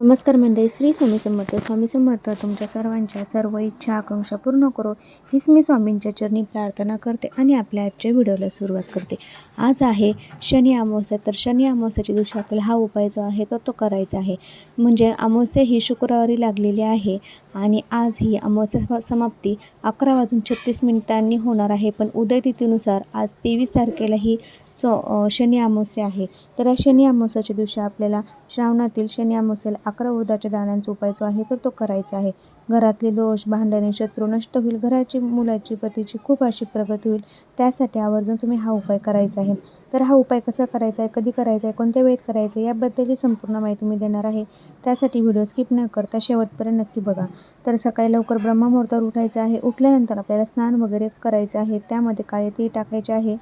नमस्कार मंडळी श्री स्वामी समर्थ. स्वामी समर्थ तुमच्या सर्वांच्या सर्व इच्छा आकांक्षा पूर्ण करो. हीच मी स्वामींच्या चरणी प्रार्थना करते आणि आपल्या आजच्या व्हिडिओला सुरुवात करते. आज आहे शनी अमावस्या. तर शनी अमावस्याच्या दिवशी आपल्याला हा उपाय जो आहे तर तो करायचा आहे. म्हणजे अमावस्या ही शुक्रवारी लागलेली आहे. आणि आज ही अमावस्या समाप्ती. अकरा वाजून छत्तीस मिनिटांनी होणार आहे पण उदय तिथीनुसार आज तेवीस तारखेला ही सो शनी अमावस्या आहे. तर या शनी अमावस्याच्या दिवशी आपल्याला श्रावणातील शनी अमावस्याला अकरा उदाच्या दाण्यांचा उपाय जो आहे तर तो करायचा आहे. घरातले दोष भांडणे शत्रू नष्ट होईल. घराची मुलाची पतीची खूप अशी प्रगती होईल. त्यासाठी आवर्जून तुम्ही हा उपाय करायचा आहे. तर हा उपाय कसा करायचा आहे? कधी करायचा आहे? कोणत्या वेळेत करायचा आहे? याबद्दलही संपूर्ण माहिती मी देणार आहे. त्यासाठी व्हिडिओ स्किप न करता शेवटपर्यंत नक्की बघा. तर सकाळी लवकर ब्रह्ममुहूर्तावर उठायचं आहे. उठल्यानंतर आपल्याला स्नान वगैरे करायचं आहे. त्यामध्ये काळे ती टाकायचे आहे.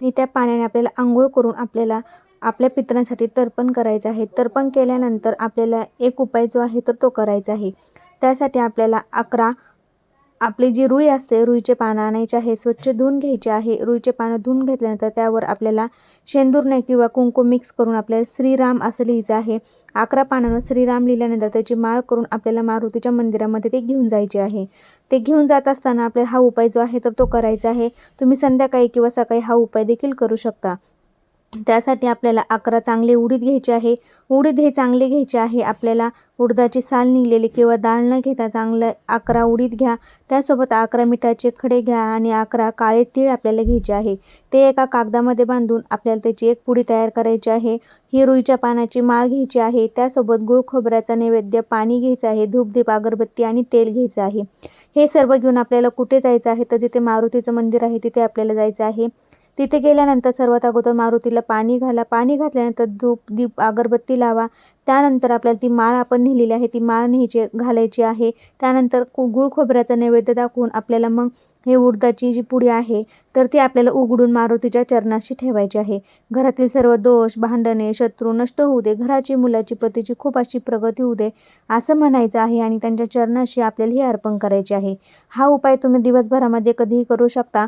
आणि त्या पाण्याने आपल्याला आंघोळ करून आपल्याला आपल्या पितरांसाठी तर्पण करायचं आहे. तर्पण केल्यानंतर आपल्याला एक उपाय जो आहे तर तो करायचा आहे. त्यासाठी आपल्याला अकरा आपली जी रुई असते रुईचे पानं आणायचे आहे स्वच्छ धुवून घ्यायचे आहे. रुईचे पानं धुवून घेतल्यानंतर त्यावर आपल्याला शेंदूरने किंवा कुंकू मिक्स करून आपल्याला श्रीराम असं लिहायचं आहे. अकरा पानांवर श्रीराम लिहिल्यानंतर त्याची माळ करून आपल्याला मारुतीच्या मंदिरामध्ये ते घेऊन जायचे आहे. ते घेऊन जात असताना आपल्याला हा उपाय जो आहे तर तो करायचा आहे. तुम्ही संध्याकाळी किंवा सकाळी हा उपाय देखील करू शकता. त्यासाठी आपल्याला अकरा चांगले उडीद घ्यायचे आहे. उडीद हे चांगले घ्यायचे आहे. आपल्याला उडदाची साल निघलेली किंवा डाळ न घेता चांगलं अकरा उडीद घ्या. त्यासोबत अकरा मिठाचे खडे घ्या आणि अकरा काळे तीळ आपल्याला घ्यायचे आहे. ते एका कागदामध्ये बांधून आपल्याला त्याची एक पुडी तयार करायची आहे. ही रुईच्या पानाची माळ घ्यायची आहे. त्यासोबत गुळ खोबऱ्याचा नैवेद्य पाणी घ्यायचं आहे. धूपदीप अगरबत्ती आणि तेल घ्यायचं आहे. हे सर्व घेऊन आपल्याला कुठे जायचं आहे? तर जिथे मारुतीचं मंदिर आहे तिथे आपल्याला जायचं आहे. तिथे गेल्यानंतर सर्वात अगोदर मारुतीला पाणी घाला. पाणी घातल्यानंतर धूप दीप अगरबत्ती लावा. त्यानंतर आपल्याला ती माळ आपण नेलेली आहे. ती माळ न्यायची घालायची आहे. त्यानंतर कु गुळ खोबऱ्याचा नैवेद्य दाखवून आपल्याला मग हे उडदाची जी पुडी आहे तर ती आपल्याला उघडून मारुतीच्या चरणाशी ठेवायची आहे. घरातील सर्व दोष भांडणे शत्रू नष्ट होऊ दे. घराची मुलाची पतीची खूप अशी प्रगती होऊ दे असं म्हणायचं आहे आणि त्यांच्या चरणाशी आपल्याला हे अर्पण करायचे आहे. हा उपाय तुम्ही दिवसभरामध्ये कधीही करू शकता.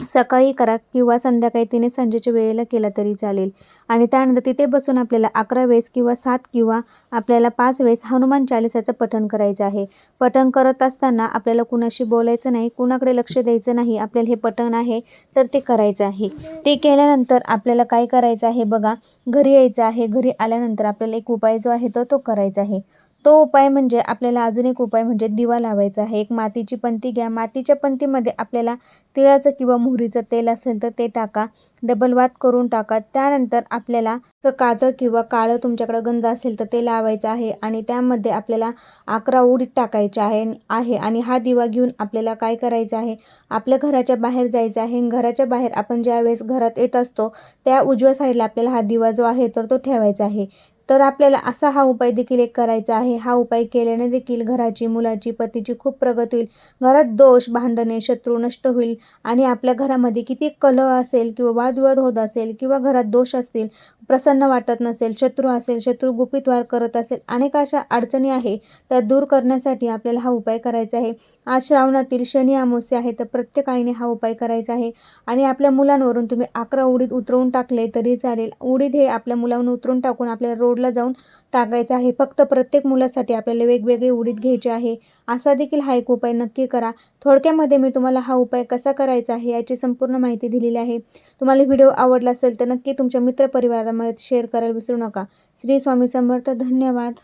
सकाळी करा किंवा संध्याकाळी तिने संजेच्या वेळेला केला तरी चालेल. आणि त्यानंतर तिथे बसून आपल्याला अकरा वेळेस किंवा सात किंवा आपल्याला पाच वेळेस हनुमान चालिसाचं पठण करायचं आहे. पठण करत असताना आपल्याला कुणाशी बोलायचं नाही कुणाकडे लक्ष द्यायचं नाही आपल्याला हे पठण आहे तर ते करायचं आहे. ते केल्यानंतर आपल्याला काय करायचं आहे बघा घरी यायचं आहे. घरी आल्यानंतर आपल्याला एक उपाय जो आहे तो तो करायचा आहे. तो उपाय म्हणजे आपल्याला अजून एक उपाय म्हणजे दिवा लावायचा आहे. एक मातीची पंती घ्या. मातीच्या पंतीमध्ये आपल्याला तिळाचं किंवा मोहरीचं तेल असेल तर ते टाका. डबल वात करून टाका. त्यानंतर आपल्याला च किंवा काळं तुमच्याकडं गंध असेल तर ते लावायचं आहे आणि त्यामध्ये आपल्याला अकरा उडीद टाकायचे आहे आहे आणि हा दिवा घेऊन आपल्याला काय करायचं आहे? आपल्या घराच्या बाहेर जायचं आहे घराच्या बाहेर आपण ज्यावेळेस घरात येत असतो त्या उजव्या साईडला आपल्याला हा दिवा जो आहे तर तो ठेवायचा आहे. तर आपल्याला असा हा उपाय देखील एक करायचा आहे. हा उपाय केल्याने देखील घराची मुलाची पतीची खूप प्रगती होईल. घरात दोष भांडणे शत्रू नष्ट होईल आणि आपल्या घरामध्ये किती कलह असेल किंवा वादविवाद होत असेल किंवा घरात दोष असतील प्रसन्न वाटत नसेल शत्रू असेल शत्रू गुपित वार करत असेल अनेक अशा अडचणी आहे त्या दूर करण्यासाठी आपल्याला हा उपाय करायचा आहे. आज श्रावणातील शनी अमावस्या आहे तर प्रत्येक आईने हा उपाय करायचा आहे. आणि आपल्या मुलांवरून तुम्ही अकरा उडीद उतरवून टाकले तरी चालेल. उडीद हे आपल्या मुलांवर उतरून टाकून आपल्याला रोडला जाऊन टाकायचं आहे. फक्त प्रत्येक मुलासाठी आपल्याला वेगवेगळे उडीद घ्यायचे आहे. असा देखील हा एक उपाय नक्की करा. थोडक्यामध्ये मी तुम्हाला हा उपाय कसा करायचा आहे याची संपूर्ण माहिती दिलेली आहे. तुम्हाला व्हिडिओ आवडला असेल तर नक्की तुमच्या मित्रपरिवारामध्ये शेअर करायला विसरू नका. श्री स्वामी समर्थ. धन्यवाद.